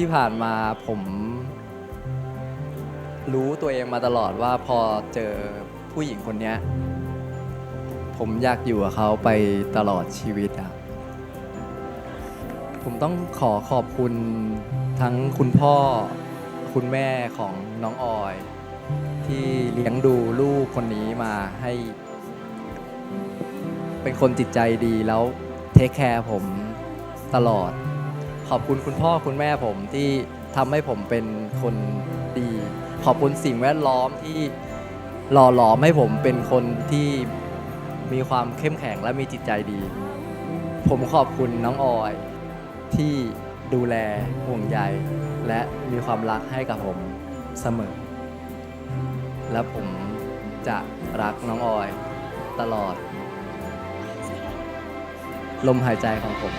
ที่ผ่านมาผม รู้ตัวเองมาตลอดว่าพอเจอผู้หญิงคนเนี้ย ผมอยากอยู่กับเขาไปตลอดชีวิตอะผมต้องขอขอบคุณทั้งคุณพ่อคุณแม่ของน้องออย ที่เลี้ยงดูลูกคนนี้มาให้ เป็นคนจิตใจดีแล้วเทคแคร์ผมตลอด ขอบคุณคุณพ่อคุณแม่ผมที่ทำให้ผมเป็นคนดี ขอบคุณสิ่งแวดล้อมที่หล่อหลอมให้ผมเป็นคนที่มีความเข้มแข็งและมีจิตใจดี ผมขอบคุณน้องออย ที่ดูแลห่วงใยและมีความรักให้กับผมเสมอ และผมจะรักน้องออยตลอด ลมหายใจของผม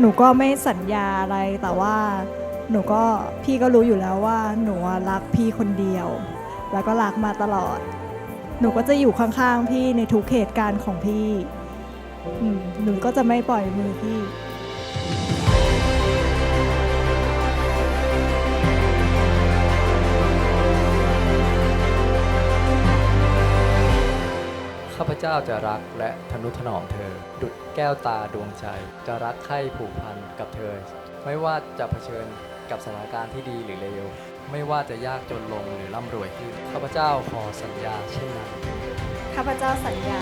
หนูก็ไม่สัญญาอะไรแต่ว่าหนูก็พี่ก็รู้อยู่แล้วว่า หนูอะรักพี่คนเดียว แล้วก็รักมาตลอด หนูก็จะอยู่ข้างๆพี่ในทุกเหตุการณ์ของพี่อืมหนูก็จะไม่ปล่อยมือพี่ จ้าจะรักและทนุถนอมเธอ ดุดแก้วตาดวงใจ จะรักใคร่ผูกพันกับเธอ ไม่ว่าจะเผชิญกับสถานการณ์ที่ดีหรือเลว ไม่ว่าจะยากจนลงหรือร่ำรวยขึ้น ข้าพเจ้าขอสัญญาเช่นนั้น ข้าพเจ้าสัญญา